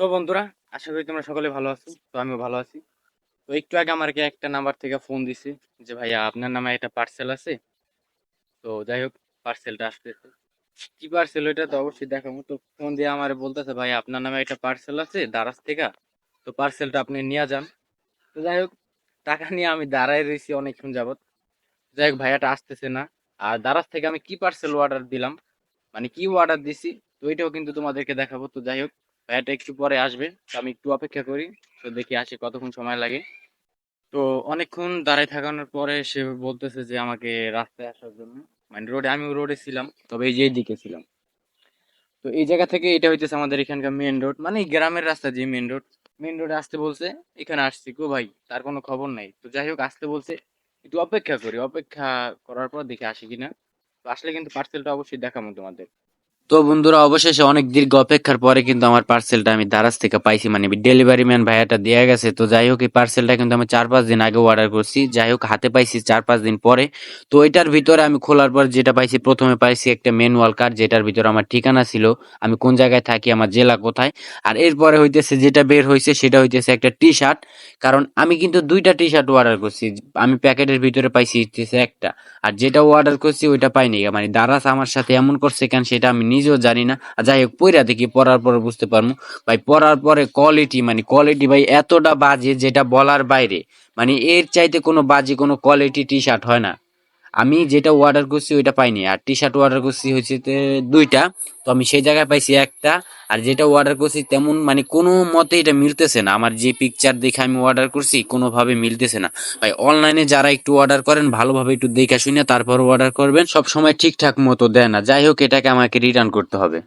তো বন্ধুরা, আশা করি তোমরা সকলে ভালো আছো, তো আমিও ভালো আছি। তো একটু আগে আমাকে একটা নাম্বার থেকে ফোন দিছে যে, ভাইয়া, আপনার নামে একটা পার্সেল আছে? তো যাই হোক পার্সেলটা আসতেছে। কি পার্সেল ওইটা তো অবশ্যই দেখাবো। তো ফোন দিয়ে আমার বলতেছে ভাই আপনার নামে একটা পার্সেল আছে দারাজ থেকে, তো পার্সেলটা আপনি নিয়ে যান। তো যাই হোক, টাকা নিয়ে আমি দাঁড়ায় রয়েছি অনেকক্ষণ যাবত যাই হোক, ভাইয়াটা আসতেছে না। আর দারাজ থেকে আমি কি পার্সেল অর্ডার দিলাম? মানে কি অর্ডার দিছি? তো এটাও কিন্তু তোমাদেরকে দেখাবো। তো যাই হোক ভাইয়াটা একটু পরে আসবে আমি একটু অপেক্ষা করি, তো দেখি আসে কতক্ষণ সময় লাগে। তো অনেকক্ষণ দাঁড়ায় থাকানোর পরে সে বলতেছে যে আমাকে রাস্তায় আসার জন্য। মানে রোডে আমি রোডে ছিলাম, তবে এই যে দিকে ছিলাম। তো এই জায়গা থেকে এটা হইতেছে আমাদের এখানকার মেন রোড মানে গ্রামের রাস্তা যে মেন রোড মেন রোডে আসতে বলছে, এখানে আসছি, গো ভাই, তার কোনো খবর নাই। তো যাই হোক, আসতে বলছে, একটু অপেক্ষা করি, অপেক্ষা করার পর দেখে আসি কিনা। তো আসলে কিন্তু পার্সেলটা অবশ্যই দেখাবো তোমাদের। তো বন্ধুরা, অবশেষে অনেক দীর্ঘ অপেক্ষার পরে কিন্তু আমার পার্সেলটা আমি দারাজ থেকে পাইছি। মানে ডেলিভারি ম্যান ভাইয়াটা দেওয়া গেছে। তো যাই হোক, এই পার্সেলটা কিন্তু আমি চার পাঁচ দিন আগে অর্ডার করছি। যাই হোক, হাতে পাইছি চার পাঁচ দিন পরে। তো এটার ভিতরে আমি খোলার পর যেটা পাইছি, প্রথমে পাইছি একটা ম্যানুয়াল কার্ড যেটার ভিতরে আমার ঠিকানা ছিল। আমি কোন জায়গায় থাকি, আমার জেলা কোথায়। আর এরপরে হইতেছে, যেটা বের হয়েছে সেটা হইতেছে একটা টি শার্ট কারণ আমি কিন্তু দুইটা টি শার্ট অর্ডার করছি। আমি প্যাকেটের ভিতরে পাইছি হইতেছে একটা। আর যেটা অর্ডার করছি, ওইটা পাইনি। মানে দারাজ আমার সাথে এমন করছে কেন, সেটা আমি নিজেও জানি না। আর যাই হোক পইরা দেখি, পড়ার পরে বুঝতে পারব ভাই, পড়ার পরে কোয়ালিটি মানে কোয়ালিটি ভাই এতটা বাজে যেটা বলার বাইরে। মানে এর চাইতে কোনো বাজে কোনো কোয়ালিটি টি শার্ট হয় না। আমি যেটা অর্ডার করছি ওইটা পাইনি, আর টি শার্ট অর্ডার করছি হচ্ছে দুইটা, তো আমি সেই জায়গায় পাইছি একটা, আর যেটা অর্ডার করছি তেমন মানে কোনো মতে এটা মিলতেছে না। আমার যে পিকচার দেখে আমি অর্ডার করছি কোনোভাবে মিলতেছে না। ভাই অনলাইনে যারা একটু অর্ডার করেন, ভালোভাবে একটু দেখে শুনে তারপর অর্ডার করবেন। সব সময় ঠিকঠাক মতো দেয় না। যাই হোক, এটাকে আমাকে রিটার্ন করতে হবে।